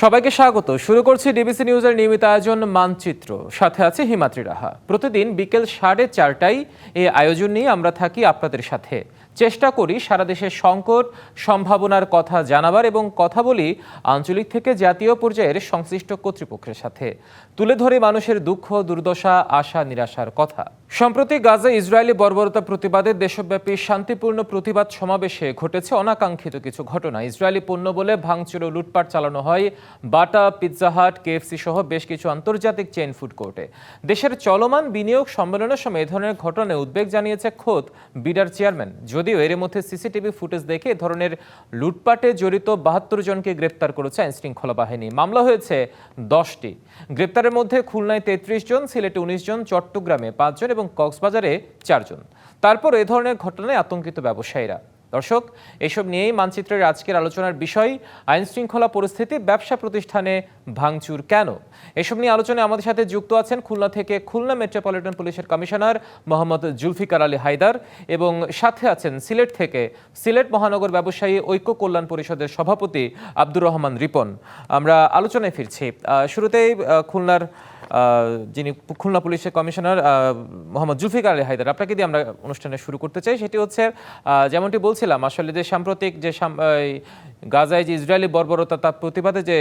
সবাইকে স্বাগত। শুরু করছি ডিবিসি নিউজের নিয়মিত আয়োজন মানচিত্র। সাথে আছে হিমাত্রী রাহা। প্রতিদিন বিকেল সাড়ে চারটায় এই আয়োজন নিয়ে আমরা থাকি আপনাদের সাথে। চেষ্টা করি সারা দেশের সংকট সম্ভাবনার কথা জানাবার এবং কথা বলি আঞ্চলিক থেকে জাতীয় পর্যায়ের সংশ্লিষ্ট কর্তৃপক্ষের সাথে। তুলে ধরে মানুষের দুঃখ, দুর্দশা, আশা, নিরাশার কথা। সম্প্রতি গাজা ইসরায়েলি বর্বরতা প্রতিবাদে দেশব্যাপী শান্তিপূর্ণ প্রতিবাদ সমাবেশে ঘটেছে অনাকাঙ্ক্ষিত কিছু ঘটনা। ইসরায়েলি পণ্য বলে ভাঙচুর ও লুটপাট চালানো হয়, বাটা, পিৎজা হাট, কেএফসি সহ বেশ কিছু আন্তর্জাতিক চেইন ফুড কোর্টে। দেশের চলমান বিনিয়োগ সম্মেলনের সময় এ ধরনের ঘটনায় উদ্বেগ জানিয়েছে খোদ বিডার চেয়ারম্যান যদিও এর মধ্যে সিসিটিভি ফুটেজ দেখে ধরনের লুটপাটে জড়িত বাহাত্তর জনকে গ্রেপ্তার করেছে আইনশৃঙ্খলা বাহিনী। মামলা হয়েছে দশটি। গ্রেপ্তারের মধ্যে খুলনায় তেত্রিশ জন, সিলেটে উনিশ জন, চট্টগ্রামে পাঁচজন এবং কক্সবাজারে চারজন। তারপর এ ধরনের ঘটনায় আতঙ্কিত ব্যবসায়ীরা। দর্শক, এসব নিয়েই মানচিত্রের আজকের আলোচনার বিষয় আইন শৃঙ্খলা পরিস্থিতি, ব্যবসা প্রতিষ্ঠানে ভাঙচুর কেন? এসব নিয়ে আলোচনায় আমাদের সাথে যুক্ত আছেন খুলনা থেকে খুলনা মেট্রোপলিটন পুলিশের কমিশনার মোহাম্মদ জুলফিকার আলী হায়দার এবং সাথে আছেন সিলেট থেকে সিলেট মহানগর ব্যবসায়ী ঐক্য কল্যাণ পরিষদের সভাপতি আব্দুর রহমান রিপন। আমরা আলোচনায় ফিরছি। শুরুতেই খুলনার যিনি খুলনা পুলিশের কমিশনার মোহাম্মদ জুলফিকার আলী হায়দার। আপনাকে দিয়ে আমরা অনুষ্ঠানে শুরু করতে চাই। সেটি হচ্ছে যেমনটি বলছিলাম, আসলে যে সাম্প্রতিক যে গাজায় যে ইসরায়েলি বর্বরতা, তার প্রতিবাদে যে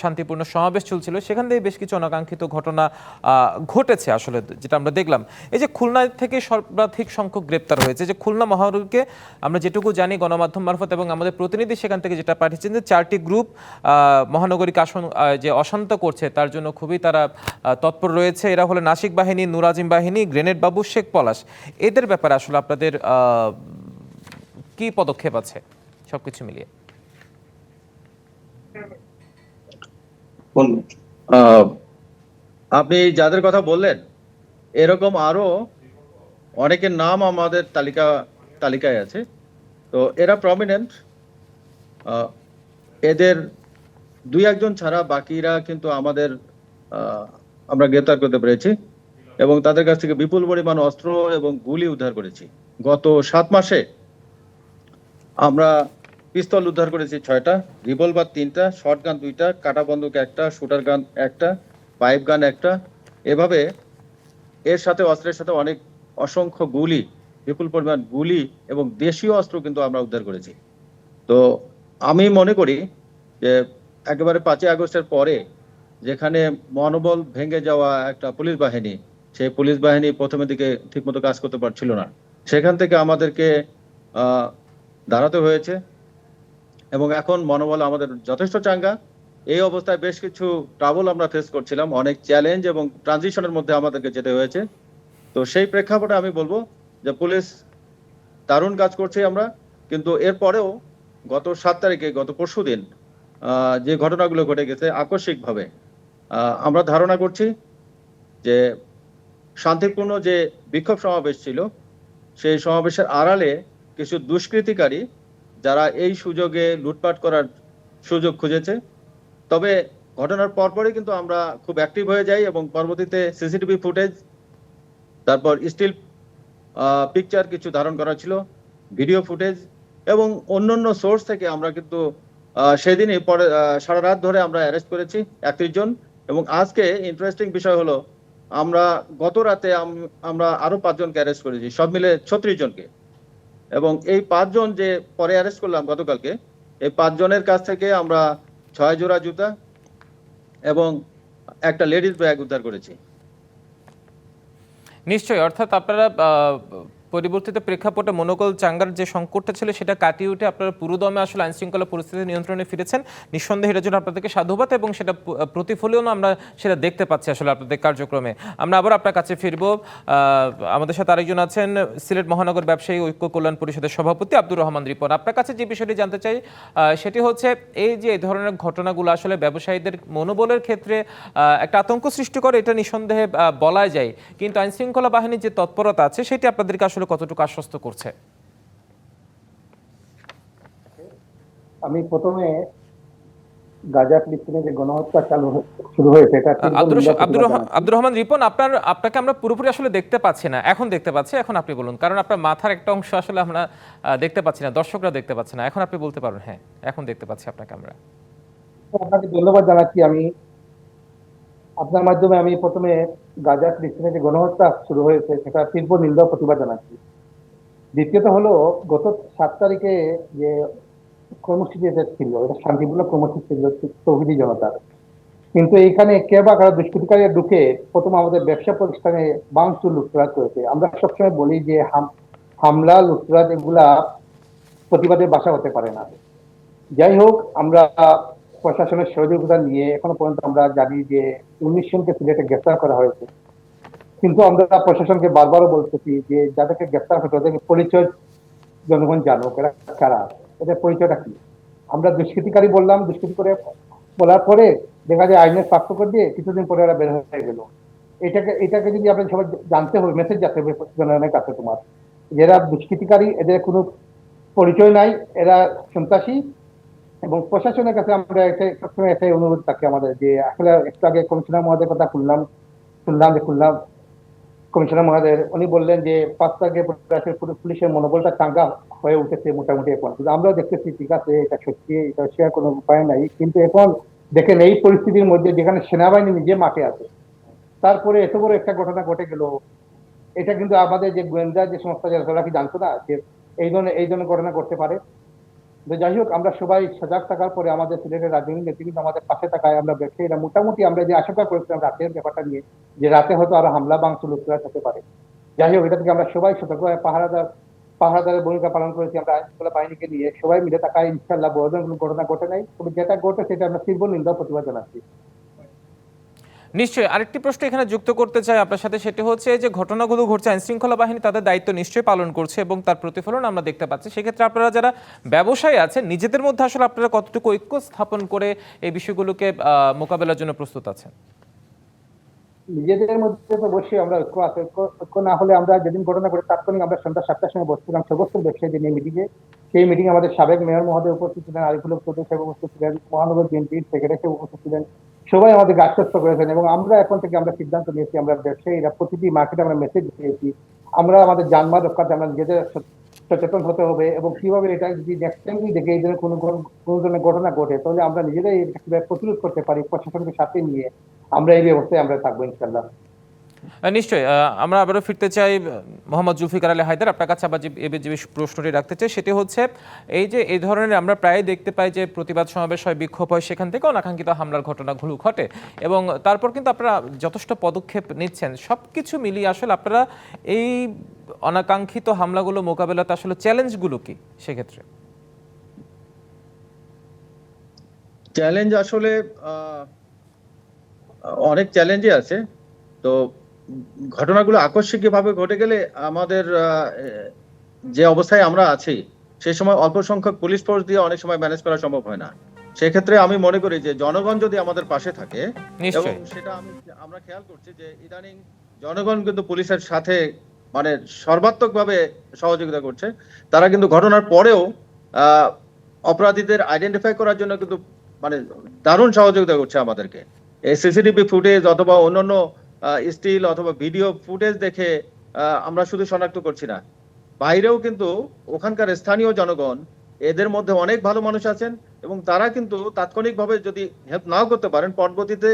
শান্তিপূর্ণ সমাবেশ চলছিল, সেখান থেকে বেশ কিছু অনাকাঙ্ক্ষিত ঘটনা ঘটেছে আসলে, যেটা আমরা দেখলাম। এই যে খুলনা থেকে সর্বাধিক সংখ্যক গ্রেপ্তার হয়েছে, যে খুলনা মহানগরকে আমরা যেটুকু জানি গণমাধ্যম মারফত এবং আমাদের প্রতিনিধি সেখান থেকে যেটা পাঠিয়েছেন যে চারটি গ্রুপ মহানগরীকে আসন যে অশান্ত করছে, তার জন্য খুবই তারা তৎপর রয়েছে, এরা হলো নাসিক বাহিনী, নুরাজিম বাহিনী, গ্রেনেড বাবু, শেখ পলাশ। এদের ব্যাপারে আসলে আপনাদের কি পদক্ষেপ আছে? সবকিছু মিলিয়ে। আপনি যাদের কথা বললেন, এরকম আরও অনেকের নাম আমাদের তালিকা, তালিকায় আছে। তো এরা প্রমিনেন্ট এদের দুই একজন ছাড়া বাকিরা কিন্তু আমাদের আমরা গ্রেপ্তার করতে পেরেছি এবং তাদের কাছ থেকে বিপুল পরিমাণ অস্ত্র এবং গুলি উদ্ধার করেছি। গত সাত মাসে আমরা পিস্তল উদ্ধার করেছি ছয়টা, রিভলভার তিনটা শর্ট গান দুইটা কাটা বন্দুক একটা শুটার গান একটা পাইপ গান একটা। এভাবে এর সাথে, অস্ত্রের সাথে অনেক অসংখ্য গুলি, বিপুল পরিমাণ গুলি এবং দেশীয় অস্ত্র কিন্তু আমরা উদ্ধার করেছি। তো আমি মনে করি যে একেবারে পাঁচই আগস্টের পরে যেখানে মনোবল ভেঙে যাওয়া একটা পুলিশ বাহিনী, সেই পুলিশ বাহিনী প্রথমের দিকে ঠিকমতো কাজ করতে পারছিল না। সেখান থেকে আমাদেরকে দাঁড়াতে হয়েছে এবং এখন মনোবল আমাদের যথেষ্ট চাঙ্গা। এই অবস্থায় বেশ কিছু ট্রাবল আমরা ফেস করছিলাম, অনেক চ্যালেঞ্জ এবং ট্রানজিশনের মধ্যে আমাদেরকে যেতে হয়েছে। তো সেই প্রেক্ষাপটে আমি বলব যে পুলিশ দারুণ কাজ করছি আমরা, কিন্তু এরপরেও গত সাত তারিখে, গত পরশু দিন যে ঘটনাগুলো ঘটে গেছে আকস্মিকভাবে আমরা ধারণা করছি যে শান্তিপূর্ণ যে বিক্ষোভ সমাবেশ ছিল, সেই সমাবেশের আড়ালে কিছু দুষ্কৃতিকারী যারা এই সুযোগে লুটপাট করার সুযোগ খুঁজেছে। তবে ঘটনার পরপরই কিন্তু আমরা খুব অ্যাক্টিভ হয়ে যাই এবং পরবর্তীতে সিসিটিভি ফুটেজ তারপর স্টিল পিকচার কিছু ধারণ করা ছিল ভিডিও ফুটেজ এবং অন্যান্য সোর্স থেকে আমরা কিন্তু সেদিনই পরে সারা রাত ধরে আমরা অ্যারেস্ট করেছি একত্রিশ জন। এবং আজকে ইন্টারেস্টিং বিষয় হলো, আমরা গত রাতে আমরা আরও পাঁচজনকে অ্যারেস্ট করেছি, সব মিলে ছত্রিশ জনকে। এবং এই পাঁচজন যে পরে অ্যারেস্ট করলাম গতকালকে, এই পাঁচজনের কাছ থেকে আমরা ছয় জোড়া জুতা এবং একটা লেডিস ব্যাগ উদ্ধার করেছি। নিশ্চয়ই, অর্থাৎ আপনারা পরিবর্তিত প্রেক্ষাপটে মনোকল চাঙ্গার যে সংকটটা ছিল, সেটা কাটিয়ে উঠে আপনারা পুরোদমে আসলে আইন শৃঙ্খলা পরিস্থিতি নিয়ন্ত্রণে ফিরেছেন। নিঃসন্দেহে এটার জন্য আপনাদেরকে সাধুবাদ এবং সেটা প- প্রতিফলনও আমরা সেটা দেখতে পাচ্ছি আসলে আপনাদের কার্যক্রমে। আমরা আবার আপনার কাছে ফিরবো। আমাদের সাথে আরেকজন আছেন, সিলেট মহানগর ব্যবসায়ী, ঐক্য কল্যাণ পরিষদের সভাপতি আব্দুর রহমান রিপন। আপনার কাছে যে বিষয়টি জানতে চাই সেটি হচ্ছে এই যে এই ধরনের ঘটনাগুলো আসলে ব্যবসায়ীদের মনোবলের ক্ষেত্রে একটা আতঙ্ক সৃষ্টি করে, এটা নিঃসন্দেহে বলা যায়। কিন্তু আইন শৃঙ্খলা বাহিনীর যে তৎপরতা আছে, সেটি আপনাদেরকে আসলে কতটুকু আশ্বস্ত করছে? আমি প্রথমে গাজা ফিলিস্তিনে যে গণহত্যা চালু শুরু হয়েছে এটা আব্দুর রহমান রিপন আপনার আপনাকে আমরা পুরোপুরি আসলে দেখতে পাচ্ছি না। এখন দেখতে পাচ্ছি এখন আপনি বলুন। কারণ আপনার মাথার একটা অংশ আসলে আমরা দেখতে পাচ্ছি না দর্শকরা দেখতে পাচ্ছে না। এখন আপনি বলতে পারুন হ্যাঁ এখন দেখতে পাচ্ছি আপনাকে আমরা। আপনাকে ধন্যবাদ জানাচ্ছি। আমি আপনার মাধ্যমে আমি প্রথমে গাজা ফিলিস্তিনে যে গণহত্যা শুরু হয়েছে, সেটা তীব্র নিন্দা প্রতিবাদ জানাচ্ছি। দ্বিতীয়ত হলো, গত সাত তারিখে যে কর্মসূচি ছিল, এটা শান্তিপূর্ণ কর্মসূচি ছিল তৌহিদি জনতার কিন্তু এইখানে কে বা কারা দুষ্কৃতিকারী ঢুকে প্রথম আমাদের ব্যবসা প্রতিষ্ঠানে বাংচুর লুটতরাজ করেছে। আমরা সবসময় বলি যে, হাম- হামলা লুটতরাজ এগুলা প্রতিবাদের বাসা হতে পারে না। যাই হোক, আমরা প্রশাসনের সহযোগিতা নিয়ে এখনও পর্যন্ত আমরা জানি যে উনিশ জনকে সিলেটে গ্রেফতার করা হয়েছে। কিন্তু আমরা প্রশাসনকে বারবারও বলতেছি যে যাদেরকে গ্রেফতার হয়েছে, ওদেরকে পরিচয় জনগণ জানুক, এরা কারা? এদের পরিচয়টা কি? আমরা দুষ্কৃতিকারী বললাম, দুষ্কৃতি করে বলার পরে দেখা যায় আইনের পার্থক্য দিয়ে কিছুদিন পরে ওরা বের হয়ে গেল। এটাকে এটাকে যদি আপনি সবাই জানতে হবে মেসেজ যাতে হবে জনগণের কাছে তোমার। যারা দুষ্কৃতিকারী, এদের কোনো পরিচয় নাই, এরা সন্ত্রাসী এবং প্রশাসনের কাছে আমরা একটা সবসময় একটাই অনুরোধ থাকে আমাদের যে, আসলে একটু আগে কমিশনার মহোদয়ের কথা শুনলাম শুনলাম যে শুনলাম কমিশনার মহোদয়ের, উনি বললেন যে, পাঁচ তারিখে পুলিশের মনোবলটা চাঙ্গা হয়ে উঠেছে মোটামুটি এখন। কিন্তু আমরাও দেখতেছি, ঠিক আছে, এটা সত্যি, এটা সে কোনো উপায় নাই। কিন্তু এখন দেখেন, এই পরিস্থিতির মধ্যে যেখানে সেনাবাহিনী নিজে মাঠে আছে, তারপরে এত বড় একটা ঘটনা ঘটে গেল, এটা কিন্তু আমাদের যে গোয়েন্দা যে সংস্থা, যারা তারা কি জানতো না যে, এই ধরনের এই ধরনের ঘটনা করতে পারে? যাই হোক, আমরা সবাই সজাগ থাকার পরে আমাদের সিলেটের রাজনৈতিক নেতৃবৃন্দ আমাদের পাশে থাকায় আমরা ব্যবসায়ীরা মোটামুটি আমরা যে আশঙ্কা করেছিলাম রাতের ব্যাপারটা নিয়ে, যে রাতে হয়তো আরও হামলা বাংশ লুটতরাজ হতে পারে। যাই হোক, এটা থেকে আমরা সবাই সতর্ক পাহারাদার, পাহারাদারের ভূমিকা পালন করেছি আমরা আইনশৃঙ্খলা বাহিনীকে নিয়ে। সবাই মিলে থাকায় ইনশাল্লাহ বড় ধরনের কোনো ঘটনা ঘটে নাই। তবে যেটা ঘটে সেটা আমরা তীব্র নিন্দা প্রতিবাদ জানাচ্ছি। নিশ্চয়ই। আরেকটি প্রশ্ন এখানে যুক্ত করতে চাই আপনার সাথে, সেটি হচ্ছে যে ঘটনাগুলো ঘটছে আইন শৃঙ্খলা বাহিনী তাদের দায়িত্ব নিশ্চয়ই পালন করছে এবং তার প্রতিফলন আমরা দেখতে পাচ্ছি। সেক্ষেত্রে আপনারা যারা ব্যবসায়ী আছেন, নিজেদের মধ্যে আসলে আপনারা কতটুকু ঐক্য স্থাপন করে এই বিষয়গুলোকে মোকাবেলার জন্য প্রস্তুত আছেন? নিজেদের মধ্যে তো অবশ্যই আমরা ঐক্য আছে। ঐক্য না হলে আমরা যেদিন ঘটনা করে তাৎক্ষণিক আমরা সন্ধ্যা সাতটার সময় বসছিলাম। সমস্ত ব্যবসায়ীদের নিয়ে মিটিংয়ে, সেই মিটিং আমাদের সাবেক মেয়র মহোদয় উপস্থিত ছিলেন, আরিফুল উপস্থিত ছিলেন, মহানগর বিএনপির সেক্রেটারি উপস্থিত ছিলেন সবাই আমাদের আশ্বস্ত করেছেন এবং আমরা এখন থেকে আমরা সিদ্ধান্ত নিয়েছি, আমরা ব্যবসায়ীরা প্রতিটি মার্কেটে আমরা মেসেজ দিয়েছি। আমরা আমাদের যানবাহন রক্ষাতে আমরা নিজেদের সচেতন হতে হবে এবং কীভাবে এটা যদি নেক্সট টাইম দেখে এই ধরনের কোনো কোনো- ধরনের ঘটনা ঘটে, তাহলে আমরা নিজেরাই এটা কীভাবে প্রতিরোধ করতে পারি প্রশাসনকে সাথে নিয়ে আমরা এই ব্যবস্থায় আমরা থাকব ইনশাল্লাহ নিশ্চয়ই আমরা আবারও ফিরতে চাই মোহাম্মদ জুলফিকার আলী হায়দার। আপনার কাছে আবার যে প্রশ্নটি রাখতে চাই, সেটি হচ্ছে, এই যে, এই ধরনের আমরা প্রায় দেখতে পাই যে, প্রতিবাদ সমাবেশ হয়, বিক্ষোভ হয় সেখান থেকে অনাকাঙ্ক্ষিত হামলার ঘটনাগুলো ঘটে। এবং তারপর কিন্তু আপনারা যথেষ্ট পদক্ষেপ নিচ্ছেন। সব কিছু মিলিয়ে আসলে আপনারা এই অনাকাঙ্ক্ষিত হামলাগুলো, মোকাবেলাতে আসলে চ্যালেঞ্জগুলো কি সেক্ষেত্রে? চ্যালেঞ্জ আসলে অনেক চ্যালেঞ্জই আছে। তো ঘটনাগুলো আকস্মিক ভাবে ঘটে গেলে আমাদের যে অবস্থায় আমরা আছি সেই সময় অল্প সংখ্যক পুলিশ ফোর্স দিয়ে অনেক সময় ম্যানেজ করা সম্ভব হয় না। সেক্ষেত্রে আমি মনে করি যে জনগণ যদি আমাদের পাশে থাকে এবং সেটা আমি আমরা খেয়াল করছি যে ইদানিং জনগণ কিন্তু পুলিশের সাথে মানে সর্বাত্মক ভাবে সহযোগিতা করছে। তারা কিন্তু ঘটনার পরেও আহ, অপরাধীদের আইডেন্টিফাই করার জন্য কিন্তু মানে দারুণ সহযোগিতা করছে আমাদেরকে। এই সিসিটিভি ফুটেজ অথবা অন্যান্য স্টিল অথবা ভিডিও ফুটেজ দেখে আমরা শুধু শনাক্ত করছি না। বাইরেও কিন্তু ওখানকার স্থানীয় জনগণ এদের মধ্যে অনেক ভালো মানুষ আছেন এবং তারা কিন্তু তাৎক্ষণিকভাবে যদি হেল্প নাও করতে পারেন, পরবর্তীতে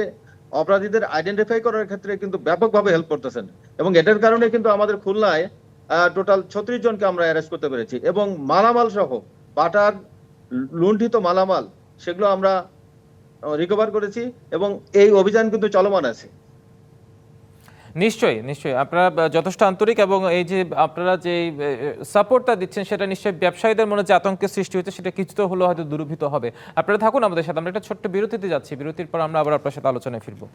অপরাধীদের আইডেন্টিফাই করার ক্ষেত্রে কিন্তু ব্যাপকভাবে হেল্প করতেছেন। এবং এটার কারণে কিন্তু আমাদের খুলনায় টোটাল ছত্রিশ জনকে আমরা অ্যারেস্ট করতে পেরেছি। এবং মালামাল সহ বাটার, লুণ্ঠিত মালামাল, সেগুলো আমরা রিকভার করেছি এবং এই অভিযান কিন্তু চলমান আছে। নিশ্চয়ই নিশ্চয়ই। আপনারা যথেষ্ট আন্তরিক এবং এই যে আপনারা যে সাপোর্টটা দিচ্ছেন, সেটা নিশ্চয়ই ব্যবসায়ীদের মনে যে আতঙ্কের সৃষ্টি হচ্ছে সেটা কিছুটা হলেও হয়তো দূরীভূত হবে। আপনারা থাকুন আমাদের সাথে। আমরা একটা ছোট্ট বিরতিতে যাচ্ছি। বিরতির পর আমরা আবার আপনার সাথে আলোচনায় ফিরবো।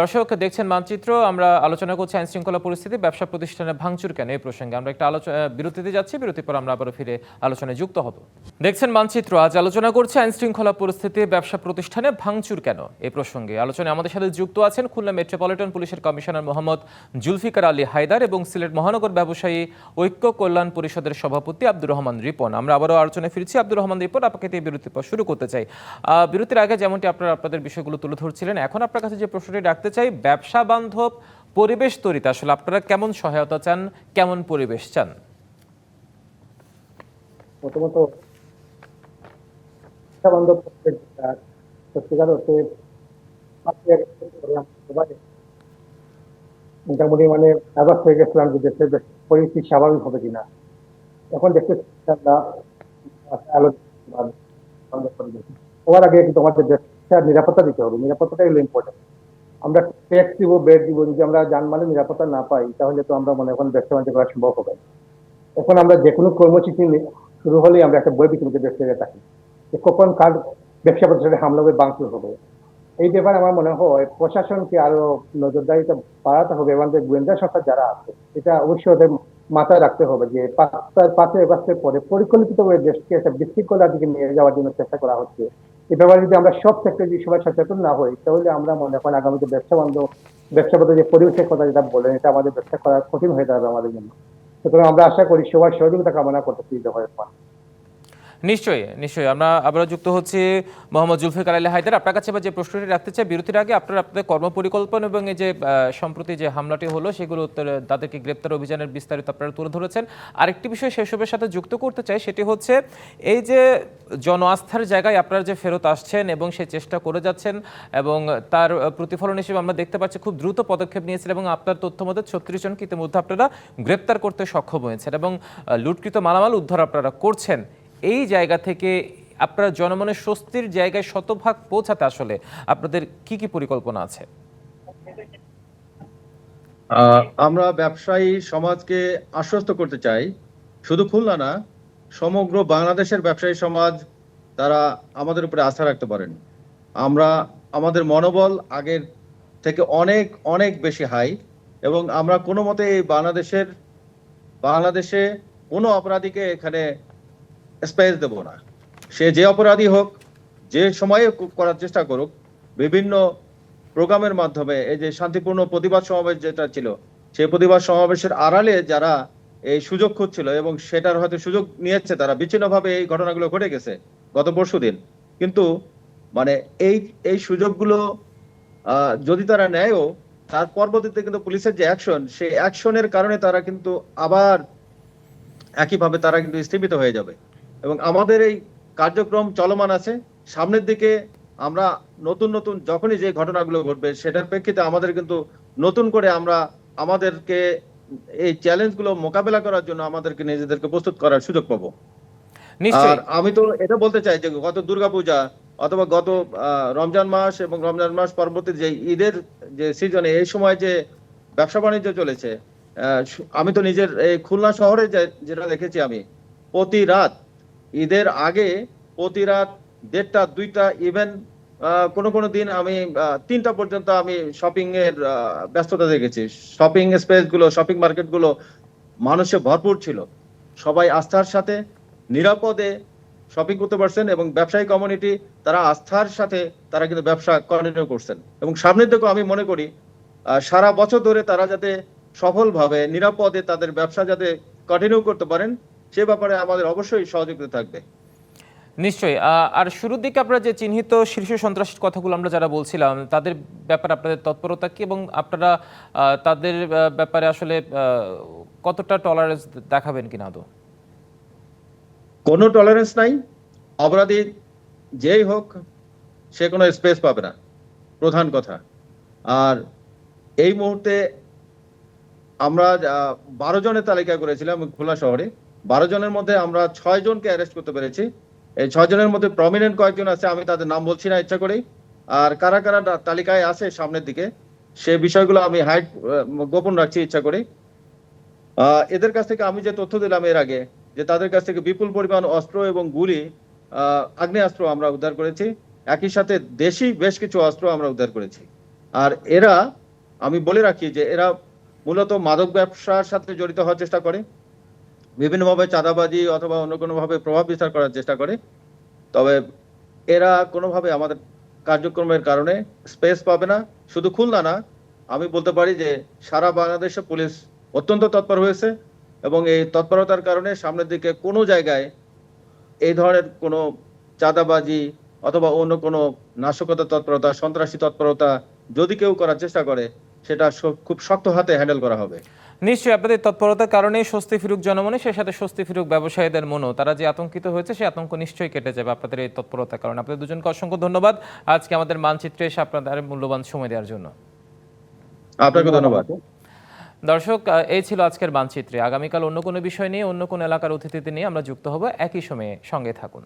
দর্শক, দেখছেন মানচিত্র। আমরা আলোচনা করছি আইন শৃঙ্খলা পরিস্থিতি, ব্যবসা প্রতিষ্ঠানে ভাঙচুর কেন এই প্রসঙ্গে? আমরা একটা আলোচনা বিরতিতে যাচ্ছি। বিরতির পর আমরা আবারও ফিরে আলোচনায় যুক্ত হব। দেখছেন মানচিত্র, আজ আলোচনা করছে আইন শৃঙ্খলা পরিস্থিতি, ব্যবসা প্রতিষ্ঠানে ভাঙচুর কেন এই প্রসঙ্গে? আলোচনায় আমাদের সাথে যুক্ত আছেন খুলনা মেট্রোপলিটন পুলিশের কমিশনার মোহাম্মদ জুলফিকার আলী হায়দার এবং সিলেট মহানগর ব্যবসায়ী ঐক্য কল্যাণ পরিষদের সভাপতি আব্দুর রহমান রিপন। আমরা আবারও আলোচনায় ফিরছি। আব্দুর রহমান রিপন, আপনাকে দিয়ে বিরতির পর শুরু করতে চাই। বিরতির আগে যেমনটি আপনারা আপনাদের বিষয়গুলো তুলে ধরছিলেন, এখন আপনার কাছে যে প্রশ্নটি রাখতে চাই, ব্যবসা বান্ধব, পরিবেশ তৈরিতে। আসলে আপনারা কেমন সহায়তা চান, কেমন পরিবেশ চান? প্রথমত বান্ধব সত্যিকার মোটামুটি মানে নার্ভাস হয়ে গেছিলাম যে দেশের পরিস্থিতি স্বাভাবিক হবে কিনা। এখন দেখতে আলোচনা আগে কিন্তু আমাদের নিরাপত্তা দিতে হবে। নিরাপত্তাটাই হলো ইম্পর্টেন্ট আমরা ট্যাক্স দিব বেড দিব, যদি আমরা জানমালের নিরাপত্তা না পাই, তাহলে তো আমরা মনে এখন ব্যবসা বাণিজ্য করা সম্ভব হবে এখন আমরা যে কোনো কর্মসূচি শুরু হলেই আমরা একটা বই বিক্রিতে ব্যবসা থাকি। যে কখন কার ব্যবসা প্রতিষ্ঠানে হামলা হবে বাংচুর হবে। এই ব্যাপারে আমার মনে হয় প্রশাসনকে আরও নজরদারিটা বাড়াতে হবে এবং গোয়েন্দা সংস্থা যারা আছে, এটা অবশ্যই ওদের মাথায় রাখতে হবে যে পাঁচটার পাঁচই আগস্টের পরে পরিকল্পিতভাবে দেশকে একটা বিশৃঙ্খলার দিকে নিয়ে যাওয়ার জন্য চেষ্টা করা হচ্ছে। এ ব্যাপারে যদি আমরা সব সেক্টরে যদি সবাই সচেতন না হই, তাহলে আমরা মনে করেন আগামীতে ব্যবসা বান্ধব ব্যবসা বান্ধব যে পরিবেশের কথা যেটা বলেন এটা আমাদের ব্যবসা করা কঠিন হয়ে দাঁড়াবে আমাদের জন্য। সুতরাং আমরা আশা করি সবার সহযোগিতা কামনা করতেছি হয়। নিশ্চয়ই নিশ্চয়ই। আমরা আবার যুক্ত হচ্ছি মোহাম্মদ জুলফিকার আলী হায়দার। আপনার কাছে যে প্রশ্নটি রাখতে চাই, বিরতির আগে আপনারা আপনাদের কর্মপরিকল্পনা এবং এই যে সম্প্রতি যে হামলাটি হলো, সেগুলো তাদেরকে গ্রেপ্তার অভিযানের বিস্তারিত আপনারা তুলে ধরেছেন। আরেকটি বিষয় সেসবের সাথে যুক্ত করতে চাই, সেটি হচ্ছে এই যে জন আস্থার জায়গায় আপনারা যে ফেরত আসছেন এবং সেই চেষ্টা করে যাচ্ছেন এবং তার প্রতিফলন হিসেবে আমরা দেখতে পাচ্ছি খুব দ্রুত পদক্ষেপ নিয়েছেন এবং আপনার তথ্য মতে ছত্রিশ জনকে ইতিমধ্যে আপনারা গ্রেপ্তার করতে সক্ষম হয়েছেন এবং লুটকৃত মালামাল উদ্ধার আপনারা করছেন। এই জায়গা থেকে আপনারা জনমনের স্বস্তির জায়গায় শতভাগ পৌঁছাতে আসলে আপনাদের কি কি পরিকল্পনা আছে? আমরা ব্যবসায়ী সমাজকে আশ্বস্ত করতে চাই। শুধু খুলনা না, সমগ্র বাংলাদেশের ব্যবসায়ী সমাজ তারা আমাদের উপরে আস্থা রাখতে পারেন। আমরা আমাদের মনোবল আগের থেকে অনেক অনেক বেশি হাই এবং আমরা কোনো মতে বাংলাদেশের, বাংলাদেশে কোনো অপরাধীকে এখানে স্পেস দেব না। সে যে অপরাধী হোক, যে সময়ে করার চেষ্টা করুক, বিভিন্ন প্রোগ্রামের মাধ্যমে, এই যে শান্তিপূর্ণ প্রতিবাদ সমাবেশ যেটা ছিল, সেই প্রতিবাদ সমাবেশের আড়ালে যারা এই সুযোগ খুঁজছিল এবং সেটার হয়তো সুযোগ নিয়েছে, তারা বিচ্ছিন্নভাবে এই ঘটনাগুলো ঘটে গেছে গত পরশু দিন। কিন্তু মানে এই এই সুযোগগুলো যদি তারা নেয়ও, তার পরবর্তীতে কিন্তু পুলিশের যে অ্যাকশন, সেই অ্যাকশনের কারণে তারা কিন্তু আবার একইভাবে তারা কিন্তু স্থীমিত হয়ে যাবে। এবং আমাদের এই কার্যক্রম চলমান আছে। সামনের দিকে আমরা নতুন নতুন যখনই যে ঘটনাগুলো ঘটবে সেটার প্রেক্ষিতে আমাদের কিন্তু নতুন করে আমরা আমাদেরকে এই চ্যালেঞ্জগুলো মোকাবেলা করার জন্য আমাদেরকে নিজেদেরকে প্রস্তুত করার সুযোগ পাবো। আর আমি তো এটা বলতে চাই যে গত দুর্গাপূজা অথবা গত রমজান মাস এবং রমজান মাস পরবর্তী যে ঈদের যে সিজনে এই সময় যে ব্যবসা বাণিজ্য চলেছে আহ, আমি তো নিজের এই খুলনা শহরে যে- যেটা দেখেছি আমি প্রতি রাত ঈদের আগে প্রতি রাত দেড়টা, দুইটা ইভেন কোনো কোনো দিন আমি তিনটা পর্যন্ত আমি শপিং এর ব্যস্ততা দেখেছি। শপিং স্পেসগুলো শপিং মার্কেটগুলো মানুষে ভরপুর ছিল। সবাই আস্থার সাথে, নিরাপদে শপিং করতে পারছেন এবং ব্যবসায়ী কমিউনিটি তারা আস্থার সাথে তারা কিন্তু ব্যবসা কন্টিনিউ করছেন। এবং সামনের দিকেও আমি মনে করি সারা বছর ধরে তারা যাতে সফলভাবে, নিরাপদে তাদের ব্যবসা যাতে কন্টিনিউ করতে পারেন সে ব্যাপারে আমাদের অবশ্যই সহযোগিতা থাকবে। নিশ্চয়ই। আর শুরুর দিকে আপনারা যে চিহ্নিত শীর্ষ সন্ত্রাসীর কথাগুলো আমরা যারা বলছিলাম তাদের ব্যাপারে আপনাদের তৎপরতা কি এবং আপনারা তাদের ব্যাপারে আসলে কতটা টলারেন্স দেখাবেন কিনা আদৌ? কোনো টলারেন্স নাই। অপরাধী যেই হোক সে কোনো স্পেস পাবে না। প্রধান কথা। আর এই মুহূর্তে আমরা বারো জনের তালিকা করেছিলাম খোলা শহরে। বারো জনের মধ্যে আমরা ছয় জনকে অ্যারেস্ট করতে পেরেছি। এই ছয় জনের মধ্যে প্রমিনেন্ট কয়েকজন আছে, আমি তাদের নাম বলছি না, ইচ্ছা করেই। আর কারা কারা তালিকায় আছে সামনের দিকে, সে বিষয়গুলো আমি হাইট গোপন রাখছি, ইচ্ছা করে এদের কাছ থেকে আমি যে তথ্য দিলাম এর আগে, যে তাদের কাছ থেকে বিপুল পরিমাণ অস্ত্র এবং গুলি আগ্নেয়াস্ত্র আমরা উদ্ধার করেছি। একই সাথে দেশি বেশ কিছু অস্ত্র আমরা উদ্ধার করেছি। আর এরা, আমি বলে রাখি যে এরা মূলত মাদক ব্যবসার সাথে জড়িত হওয়ার চেষ্টা করে। বিভিন্নভাবে চাঁদাবাজি অথবা অন্য কোনোভাবে প্রভাব বিস্তার করার চেষ্টা করে, তবে এরা কোনোভাবে আমাদের কার্যক্রমের কারণে স্পেস পাবে না। শুধু খুলনা না, আমি বলতে পারি যে সারা বাংলাদেশে পুলিশ অত্যন্ত তৎপর হয়েছে এবং এই তৎপরতার কারণে সামনের দিকে কোনো জায়গায় এই ধরনের কোনো চাঁদাবাজি অথবা অন্য কোনো নাশকতা তৎপরতা, সন্ত্রাসী তৎপরতা যদি কেউ করার চেষ্টা করে, সেটা খুব শক্ত হাতে হ্যান্ডেল করা হবে। নিশ্চয়ই আপনাদের তৎপরতার কারণে স্বস্তি ফিরুক জনমনে সে সাথে স্বস্তি ফিরুক ব্যবসায়ীদের মনও। তারা যে আতঙ্কিত হয়েছে সেই আতঙ্ক নিশ্চয়ই কেটে যাবে আপনাদের এই তৎপরতার কারণে। আপনাদের দুজনকে অসংখ্য ধন্যবাদ। আজকে আমাদের মানচিত্রে এসে আপনাদের মূল্যবান সময় দেওয়ার জন্য। আপনাকে ধন্যবাদ। দর্শক এই ছিল আজকের মানচিত্রে। আগামীকাল অন্য কোনো বিষয় নিয়ে অন্য কোনো এলাকার অতিথিতে নিয়ে আমরা যুক্ত হব। একই সময়ে সঙ্গে থাকুন।